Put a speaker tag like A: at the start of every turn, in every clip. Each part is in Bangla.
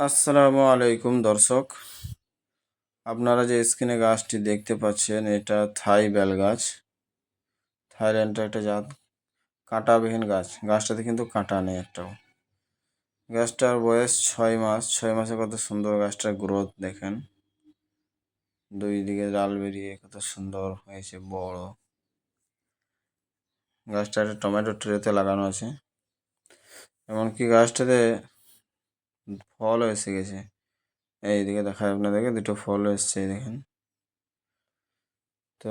A: আসসালামু আলাইকুম, দর্শক। আপনারা যে স্ক্রিনে গাছটি দেখতে পাচ্ছেন, এটা থাই বেল গাছ। থাইল্যান্ডের একটা জাত, কাঁটাবিহীন গাছ। গাছটাতে কিন্তু কাঁটা নেই একটাও। গাছটার বয়স ছয় মাস। ছয় মাসে কত সুন্দর গাছটার গ্রোথ দেখেন। দুই দিকে ডাল বেরিয়ে কত সুন্দর হয়েছে, বড়। গাছটা একটা টমেটো ট্রেতে লাগানো আছে। এমনকি গাছটাতে ফলও এসে গেছে। এইদিকে দেখায় আপনাদেরকে, দুটো ফল এসছে দেখেন। তো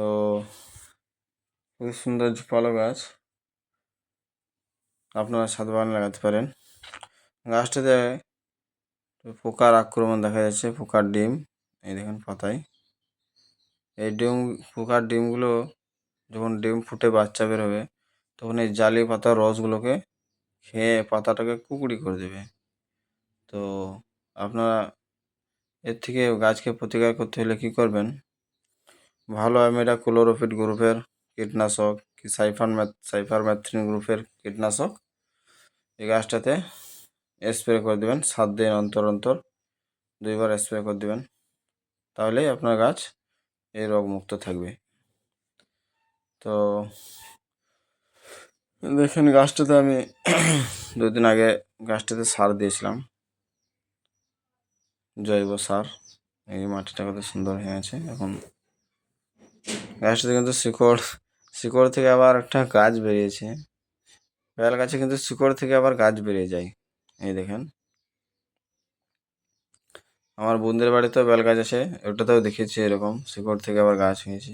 A: খুব সুন্দর ফল গাছ। আপনারা ছাদ বাগানে লাগাতে পারেন। গাছটাতে পোকার আক্রমণ দেখা যাচ্ছে, পোকার ডিম, এই দেখেন পাতায়। এই ডিম, পোকার ডিমগুলো যখন ডিম ফুটে বাচ্চা বেরোবে তখন এই জালি পাতার রসগুলোকে খেয়ে পাতাটাকে কুকুরি করে দেবে। তো আপনারা এর থেকে গাছকে প্রতিকার করতে হলে কী করবেন? ভালো আমেরা ক্লোরোফিট গ্রুপের কীটনাশক, কি সাইফার সাইফার ম্যাথ্রিন গ্রুপের কীটনাশক, এই গাছটাতে স্প্রে করে দেবেন। সাত দিন অন্তর অন্তর দুইবার স্প্রে করে দেবেন। তাহলেই আপনার গাছ এই রোগমুক্ত থাকবে। তো দেখেন গাছটাতে আমি দুদিন আগে গাছটাতে সার দিয়েছিলাম। জৈব সার। এই মাটিটা কত সুন্দর হয়ে আছে। এখন গাছটাতে কিন্তু শিকড় শিকড় থেকে আবার একটা গাছ বেরিয়েছে। বেল গাছে কিন্তু শিকড় থেকে আবার গাছ বেরিয়ে যায়। এই দেখেন। আমার বোনদের বাড়িতেও বেল গাছ আছে ওটাতেও দেখেছি এরকম। শিকড় থেকে আবার গাছ হয়েছে।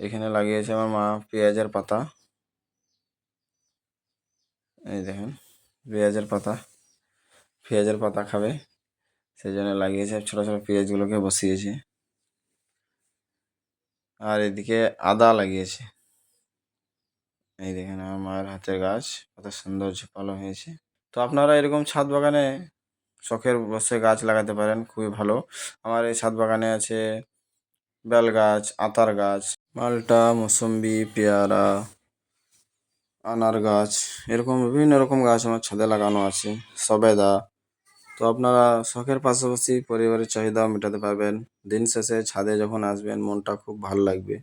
A: এখানে লাগিয়েছে আমার মা পেঁয়াজের পাতা। এই দেখেন, পেঁয়াজের পাতা। পেঁয়াজের পাতা খাবে। সেই জন্য লাগিয়েছে, ছোটো ছোটো পেঁয়াজগুলোকে বসিয়েছে। আর এদিকে আদা লাগিয়েছে। এই দেখেন আমার মায়ের হাতের গাছ, কত সুন্দর ঝোপালো হয়েছে। তো আপনারা এরকম ছাদ বাগানে শখের বসে গাছ লাগাতে পারেন, খুবই ভালো। আমার এই ছাদ বাগানে আছে বেল গাছ, আতার গাছ, মালটা, মৌসম্বি, পেয়ারা, আনার গাছ, এরকম বিভিন্ন রকম গাছ আমার ছাদে লাগানো আছে। সবেদা তো আপনারা শখের পাশাপাশি পরিবারের চাহিদাও মেটাতে পারবেন। দিন শেষে ছাদে যখন আসবেন, মনটা খুব ভালো লাগবে।